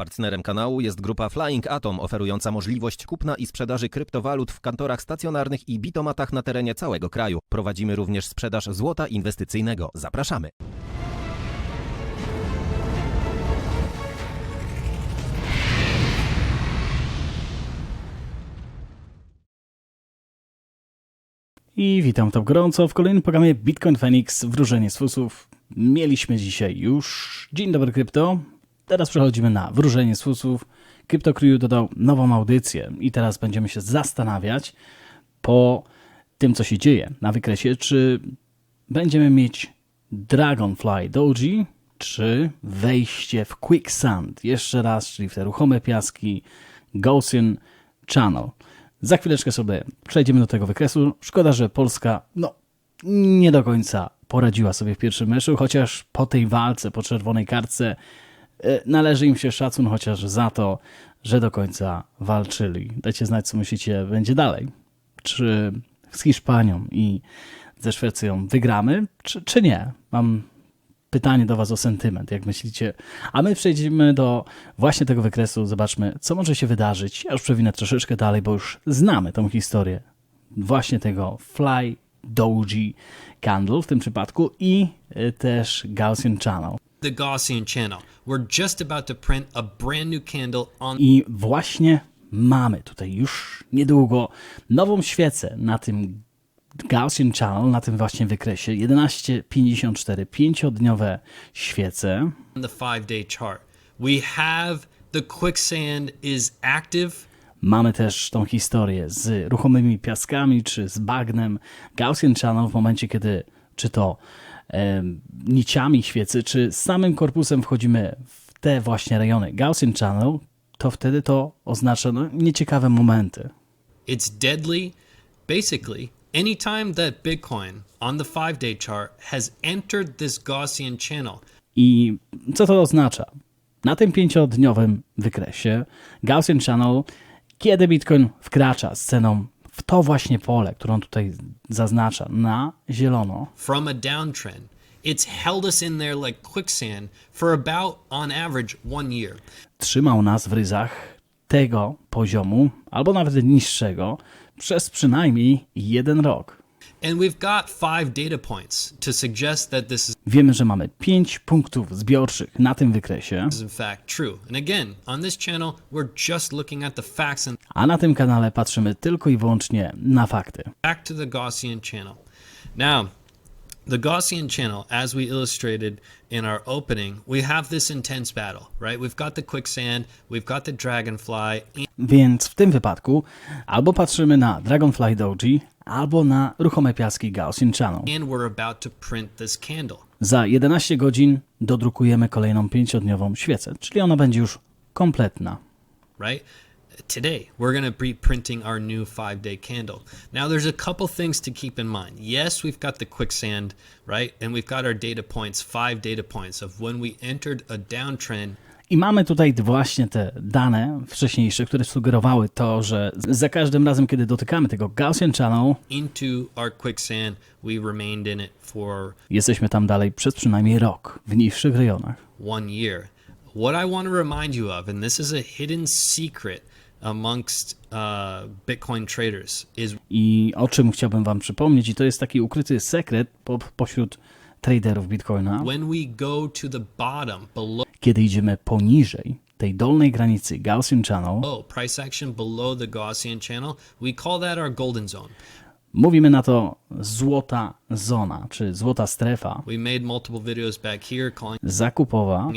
Partnerem kanału jest grupa Flying Atom, oferująca możliwość kupna i sprzedaży kryptowalut w kantorach stacjonarnych i bitomatach na terenie całego kraju. Prowadzimy również sprzedaż złota inwestycyjnego. Zapraszamy. I witam to gorąco w kolejnym programie Bitcoin Phoenix Wróżenie z fusów. Mieliśmy dzisiaj już Dzień dobry krypto. Teraz przechodzimy na Wróżenie z fusów. Crypto Crew dodał nową audycję i teraz będziemy się zastanawiać po tym, co się dzieje na wykresie, czy będziemy mieć Dragonfly Doji, czy wejście w Quicksand. Jeszcze raz, czyli w te ruchome piaski Gaussian Channel. Za chwileczkę sobie przejdziemy do tego wykresu. Szkoda, że Polska no, nie do końca poradziła sobie w pierwszym meczu, chociaż po tej walce, po czerwonej kartce należy im się szacun chociaż za to, że do końca walczyli. Dajcie znać, co myślicie będzie dalej. Czy z Hiszpanią i ze Szwecją wygramy, czy, czy nie? Mam pytanie do Was o sentyment, jak myślicie. A my przejdziemy do właśnie tego wykresu, zobaczmy, co może się wydarzyć. Ja już przewinę troszeczkę dalej, bo już znamy tą historię właśnie tego Fly Doji Candle w tym przypadku i y, też Gaussian Channel. The Gaussian channel. We're just about to print a brand new candle on I właśnie mamy tutaj już niedługo nową świecę na tym Gaussian Channel, na tym właśnie wykresie. 1154, pięciodniowe świece. the five day chart. We have the quicksand is active. Mamy też tą historię z ruchomymi piaskami czy z bagnem. Gaussian Channel w momencie, kiedy czy to niciami świecy, czy samym korpusem wchodzimy w te właśnie rejony Gaussian Channel, to wtedy to oznacza no, nieciekawe momenty. It's deadly. Basically, anytime that Bitcoin on the five day chart has entered this Gaussian channel, I co to oznacza? Na tym pięciodniowym wykresie Gaussian Channel, kiedy Bitcoin wkracza z ceną w to właśnie pole, którą tutaj zaznacza na zielono, from a downtrend, it's held us in there like quicksand for about, on average, one year. trzymał nas w ryzach tego poziomu, albo nawet niższego, przez przynajmniej jeden rok. Wiemy, że mamy pięć punktów zbiorczych na tym wykresie, a na tym kanale patrzymy tylko i wyłącznie na fakty. back to the Gaussian channel. Now, the Gaussian channel, as we illustrated in our opening, we have this intense battle, right? We've got the quicksand, we've got the dragonfly, Więc w tym wypadku albo patrzymy na Dragonfly Doji, albo na ruchome piaski Gaussian Channel. Za 11 godzin dodrukujemy kolejną pięciodniową świecę, czyli ona będzie już kompletna. right? Today, we're going to be printing our new five day candle. Now, there's a couple things to keep in mind. Yes, we've got the quicksand, right? And we've got our data points, five data points of when we entered a downtrend I mamy tutaj właśnie te dane wcześniejsze, które sugerowały to, że za każdym razem, kiedy dotykamy tego Gaussian Channel, jesteśmy tam dalej przez przynajmniej rok w niższych rejonach. one year. What I want to remind you of, and this is a hidden secret amongst uh, Bitcoin traders, is I o czym chciałbym Wam przypomnieć, i to jest taki ukryty sekret po, pośród traderów Bitcoina, kiedy idziemy poniżej tej dolnej granicy Gaussian Channel, zone. mówimy na to złota zona, czy złota strefa zakupowa.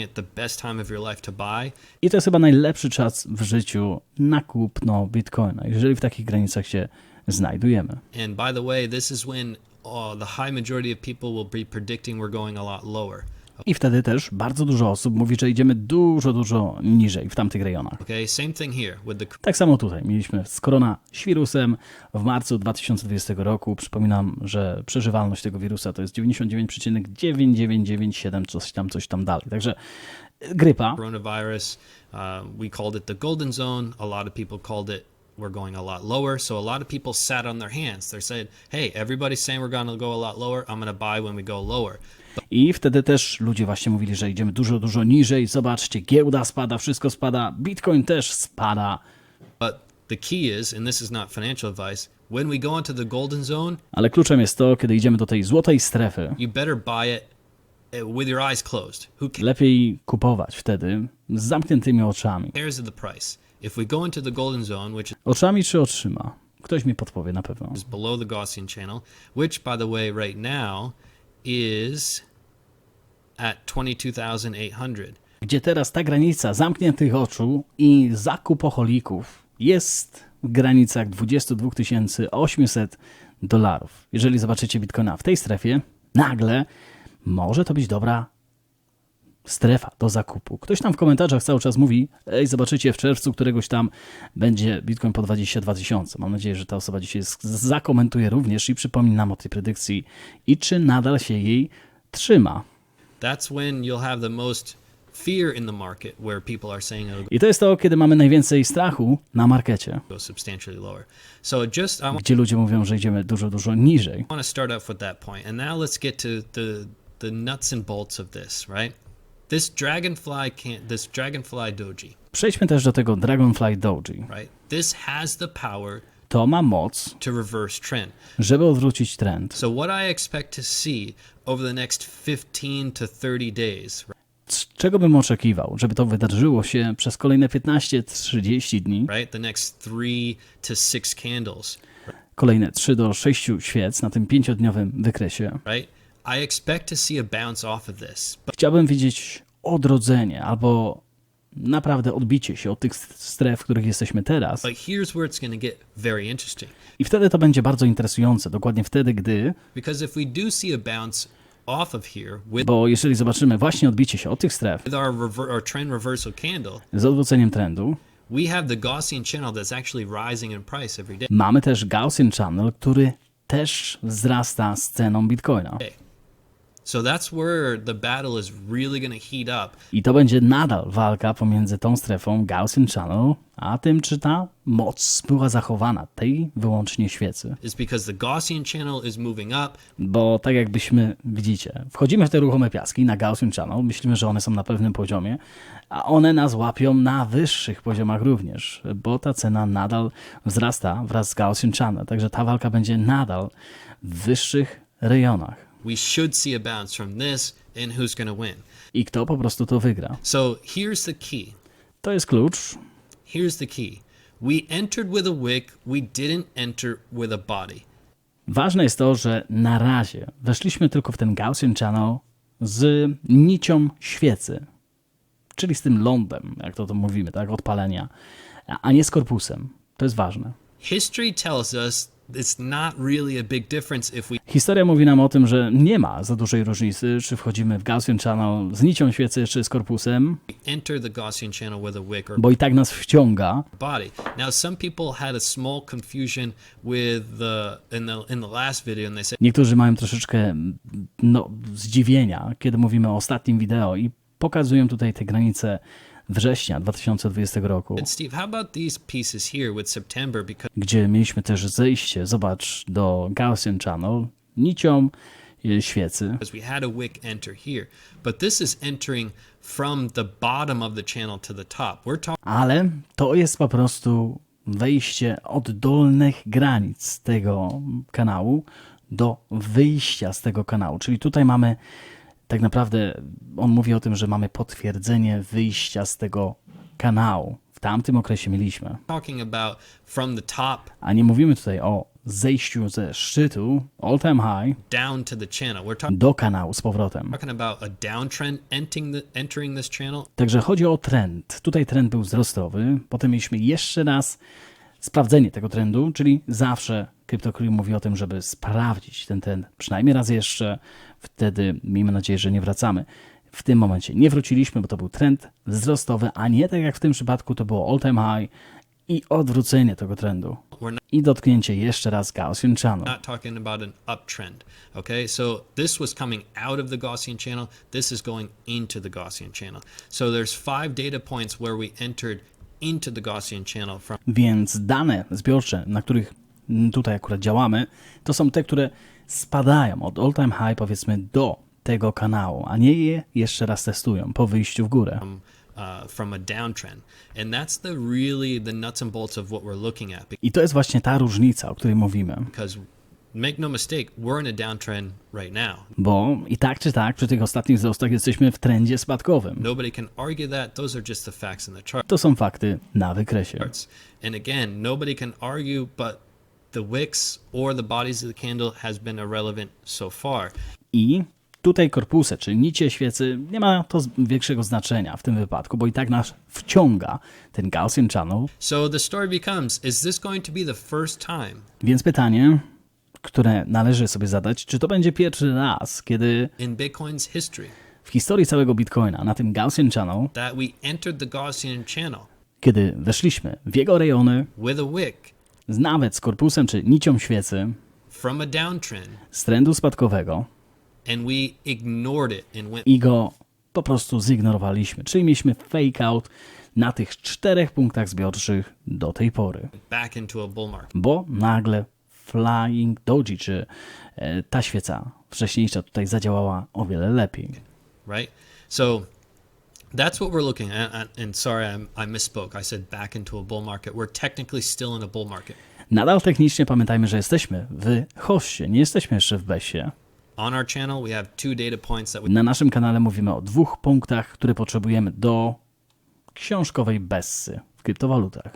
I to jest chyba najlepszy czas w życiu na kupno Bitcoina, jeżeli w takich granicach się znajdujemy. And by the way, this is when the high majority of people will be predicting we're going a lot lower. I wtedy też bardzo dużo osób mówi, że idziemy dużo, dużo niżej w tamtych rejonach. Okay, same thing here with the Tak samo tutaj mieliśmy z koronavirusem w marcu 2020 roku. Przypominam, że przeżywalność tego wirusa to jest 99,9997, coś tam, coś tam dalej. Także grypa, coronavirus. Uh, we called it the golden zone. A lot of people called it we're going a lot lower. So a lot of people sat on their hands. They're saying, "Hey, everybody's saying we're going to go a lot lower. I'm going to buy when we go lower." I wtedy też ludzie właśnie mówili, że idziemy dużo, dużo niżej. Zobaczcie, giełda spada, wszystko spada, Bitcoin też spada. But the key is, and this is not financial advice, when we go into the golden zone, Ale kluczem jest to, kiedy idziemy do tej złotej strefy, you better buy it uh, with your eyes closed. Lepiej kupować wtedy z zamkniętymi oczami. of the price? Oczami czy oczyma? Ktoś mi podpowie na pewno. is below the Gaussian channel, which, by the way, right now is at 22,800. Gdzie teraz ta granica zamkniętych oczu i zakupoholików jest w granicach 22 800 dolarów. Jeżeli zobaczycie Bitcoina w tej strefie, nagle może to być dobra strefa do zakupu. Ktoś tam w komentarzach cały czas mówi, ej, zobaczycie w czerwcu któregoś tam będzie Bitcoin po 22 tysiące. Mam nadzieję, że ta osoba dzisiaj zakomentuje również i przypomni nam o tej predykcji i czy nadal się jej trzyma. That's when you'll have the most fear in the market, where people are saying it'll I to jest to, kiedy mamy najwięcej strachu na markecie, go substantially lower. So just I gdzie ludzie mówią, że idziemy dużo, dużo niżej. want to start off with that point, and now let's get to the the nuts and bolts of this, right? This dragonfly can't. This dragonfly doji, Przejdźmy też do tego Dragonfly Doji. right? This has the power To ma moc, to reverse trend. żeby odwrócić trend. So what I expect to see over the next 15 to 30 days, Z czego bym oczekiwał? Żeby to wydarzyło się przez kolejne 15-30 dni, right? The next three to six candles, kolejne 3 do 6 świec na tym pięciodniowym wykresie. right? I expect to see a bounce off of this. But Chciałbym widzieć odrodzenie albo naprawdę odbicie się od tych stref, w których jesteśmy teraz. I wtedy to będzie bardzo interesujące. Dokładnie wtedy, gdy, bo jeżeli zobaczymy właśnie odbicie się od tych stref z odwróceniem trendu. Mamy też Gaussian Channel, który też wzrasta z ceną Bitcoina. I to będzie nadal walka pomiędzy tą strefą Gaussian Channel, a tym, czy ta moc była zachowana, tej wyłącznie świecy. Is because the Gaussian channel is moving up, Bo tak jakbyśmy, widzicie, wchodzimy w te ruchome piaski na Gaussian Channel, myślimy, że one są na pewnym poziomie, a one nas łapią na wyższych poziomach również, bo ta cena nadal wzrasta wraz z Gaussian Channel, także ta walka będzie nadal w wyższych rejonach. We should see a bounce from this, and who's going to win? I kto po prostu to wygra? So here's the key. To jest klucz. Here's the key. We entered with a wick, we didn't enter with a body. Ważne jest to, że na razie weszliśmy tylko w ten Gaussian Channel z nicią świecy, czyli z tym lądem, jak to, to mówimy, tak, odpalenia, a nie z korpusem. To jest ważne. History tells us Historia mówi nam o tym, że nie ma za dużej różnicy, czy wchodzimy w Gaussian Channel z nicią świecy, czy z korpusem, bo i tak nas wciąga. Niektórzy mają troszeczkę no, zdziwienia, kiedy mówimy o ostatnim wideo i pokazują tutaj te granice września 2020 roku. Gdzie mieliśmy też zejście, zobacz, do Gaussian Channel nicią e, świecy. Ale to jest po prostu wejście od dolnych granic tego kanału do wyjścia z tego kanału. Czyli tutaj mamy tak naprawdę, on mówi o tym, że mamy potwierdzenie wyjścia z tego kanału. W tamtym okresie mieliśmy. A nie mówimy tutaj o zejściu ze szczytu, all time high, down to the channel. We're do kanału z powrotem. talking about a downtrend entering the entering this channel Także chodzi o trend. Tutaj trend był wzrostowy, potem mieliśmy jeszcze raz sprawdzenie tego trendu, czyli zawsze CryptoCrew mówi o tym, żeby sprawdzić ten trend przynajmniej raz jeszcze. Wtedy miejmy nadzieję, że nie wracamy. W tym momencie nie wróciliśmy, bo to był trend wzrostowy, a nie tak jak w tym przypadku to było all time high i odwrócenie tego trendu. I dotknięcie jeszcze raz Gaussian Channel. not talking about an uptrend. Okay, so this was coming out of the Gaussian channel. This is going into the Gaussian channel. So there's five data points where we entered into the Gaussian channel from Więc dane zbiorcze, na których tutaj akurat działamy, to są te, które spadają od all time high powiedzmy do tego kanału, a nie je jeszcze raz testują po wyjściu w górę. from a downtrend. And that's the really the nuts and bolts of what we're looking at I to jest właśnie ta różnica, o której mówimy. Make no mistake, we're in a downtrend right now. Bo i tak czy tak, przy tych ostatnich wzrostach jesteśmy w trendzie spadkowym. Nobody can argue that. Those are just the facts in the chart. To są fakty na wykresie. And again, nobody can argue, but the wicks or the bodies of the candle has been irrelevant so far. I tutaj korpusy, czy nicie świecy, nie ma to większego znaczenia w tym wypadku, bo i tak nas wciąga ten Gaussian Channel. So the story becomes is this going to be the first time Więc pytanie, które należy sobie zadać, czy to będzie pierwszy raz, kiedy w historii całego Bitcoina na tym Gaussian Channel, Gaussian channel kiedy weszliśmy w jego rejony, wick z nawet z korpusem czy nicią świecy, downtrend z trendu spadkowego i go po prostu zignorowaliśmy. Czyli mieliśmy fake out na tych czterech punktach zbiorczych do tej pory. Bo nagle Flying Doji, czy e, ta świeca wcześniejsza tutaj zadziałała o wiele lepiej. right? So that's what we're looking at. And- sorry, I, misspoke. I said back into a bull market. We're technically still in a bull market. Nadal technicznie pamiętajmy, że jesteśmy w hoście, nie jesteśmy jeszcze w besie. Na naszym kanale mówimy o dwóch punktach, które potrzebujemy do książkowej bessy kryptowalutach,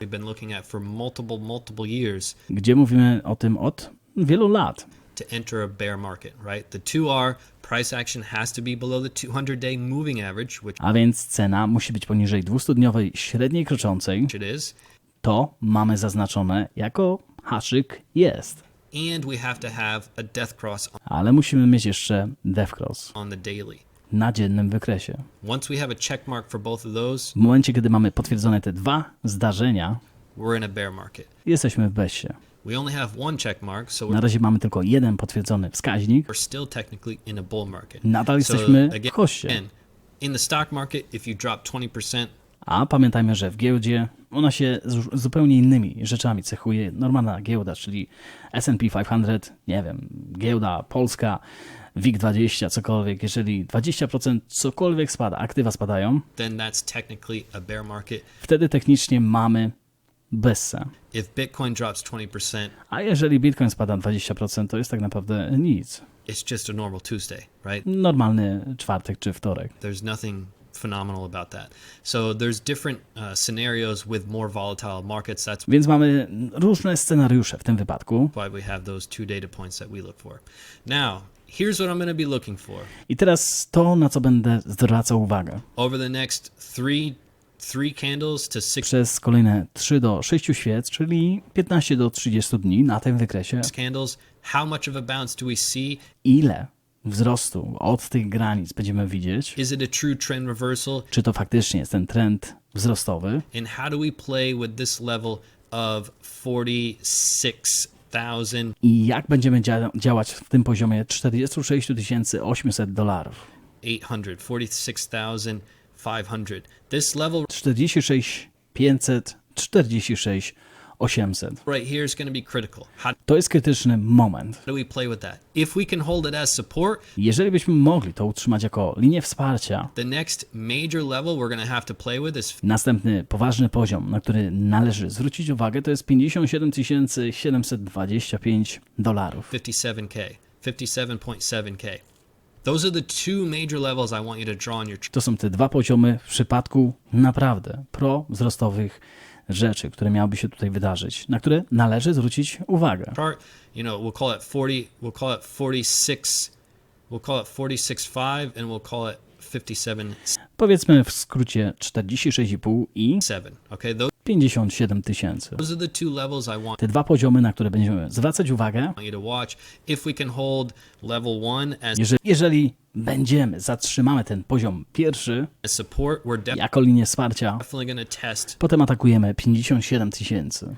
gdzie mówimy o tym od wielu lat. to enter a bear market, right? The 2R price action has to be below the 200 day moving average, which A więc cena musi być poniżej 200-dniowej średniej kroczącej. it is. To mamy zaznaczone jako haszyk jest. And we have to have a death cross Ale musimy mieć jeszcze death cross on the daily. Na dziennym wykresie. W momencie, kiedy mamy potwierdzone te dwa zdarzenia, jesteśmy w so Na razie mamy tylko jeden potwierdzony wskaźnik. Nadal jesteśmy w 20%, A pamiętajmy, że w giełdzie ona się zupełnie innymi rzeczami cechuje. Normalna giełda, czyli S&P 500, nie wiem, giełda polska, WIG20, cokolwiek. Jeżeli 20% cokolwiek spada, aktywa spadają, then that's technically a bear market. wtedy technicznie mamy bessę. If Bitcoin drops 20%, A jeżeli Bitcoin spada 20%, to jest tak naprawdę nic. it's just a normal Tuesday, right? Normalny czwartek czy wtorek. There's nothing phenomenal about that. So there's different uh, scenarios with more volatile markets. That's Więc mamy różne scenariusze w tym wypadku. why we have those two data points that we look for. Now, here's what I'm going to be looking for. I teraz to, na co będę zwracał uwagę. Over the next three three candles to six Przez kolejne 3 do 6 świec, czyli 15 do 30 dni na tym wykresie, candles, how much of a bounce do we see? ile wzrostu od tych granic będziemy widzieć, Is it a true trend reversal? czy to faktycznie jest ten trend wzrostowy And how do we play with this level of 46,000? I jak będziemy dzia działać w tym poziomie 46 800 dolarów. 800, 46,500. This level 46 500, 46 800. right here is going to jest krytyczny moment. Jeżeli byśmy mogli to utrzymać jako linię wsparcia, następny poważny poziom, na który należy zwrócić uwagę, to jest 57 725 dolarów. 57k, 57.7k. Those are the two major levels I want you to są te dwa poziomy w przypadku naprawdę pro-wzrostowych rzeczy, które miałyby się tutaj wydarzyć, na które należy zwrócić uwagę. chart. You know, we'll call it 40, we'll call it 46, we'll call it 46.5 and we'll call it 57.7. Powiedzmy w skrócie 46,5 i Okay, those, 57 tysięcy. Te dwa poziomy, na które będziemy zwracać uwagę, jeżeli, jeżeli będziemy, zatrzymamy ten poziom pierwszy jako linię wsparcia, potem atakujemy 57 tysięcy.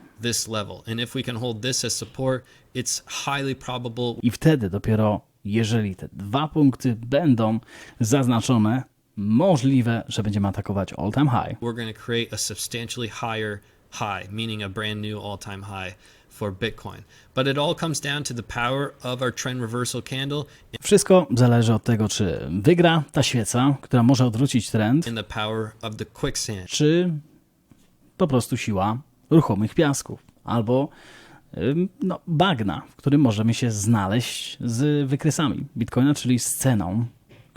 I wtedy dopiero, jeżeli te dwa punkty będą zaznaczone, możliwe, że będziemy atakować all time high. we're going to create a substantially higher high, meaning a brand new all time high for Bitcoin. But it all comes down to the power of our trend reversal candle Wszystko zależy od tego, czy wygra ta świeca, która może odwrócić trend, and the power of the quicksand. czy po prostu siła ruchomych piasków, albo no, bagna, w którym możemy się znaleźć z wykresami Bitcoina, czyli z ceną,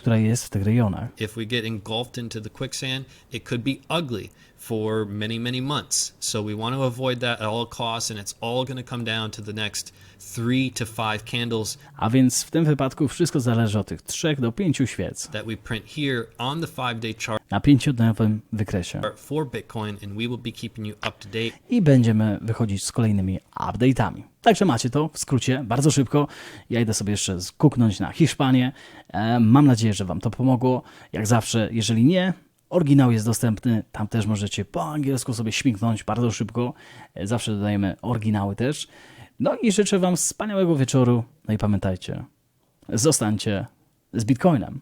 która jest w tych rejonach. If we get engulfed into the quicksand, it could be ugly for many, many months. So we want to avoid that at all costs, and it's all going to come down to the next three to five candles A więc w tym wypadku wszystko zależy od tych 3 do 5 świec that we print here on the five day chart na 5-dniowym wykresie. for Bitcoin, and we will be keeping you up to date i będziemy wychodzić z kolejnymi update'ami. Także macie to w skrócie, bardzo szybko. Ja idę sobie jeszcze skuknąć na Hiszpanię. E, Mam nadzieję, że Wam to pomogło. Jak zawsze, jeżeli nie, oryginał jest dostępny. Tam też możecie po angielsku sobie śmignąć bardzo szybko. E, Zawsze dodajemy oryginały też. No i życzę Wam wspaniałego wieczoru. No i pamiętajcie, zostańcie z Bitcoinem.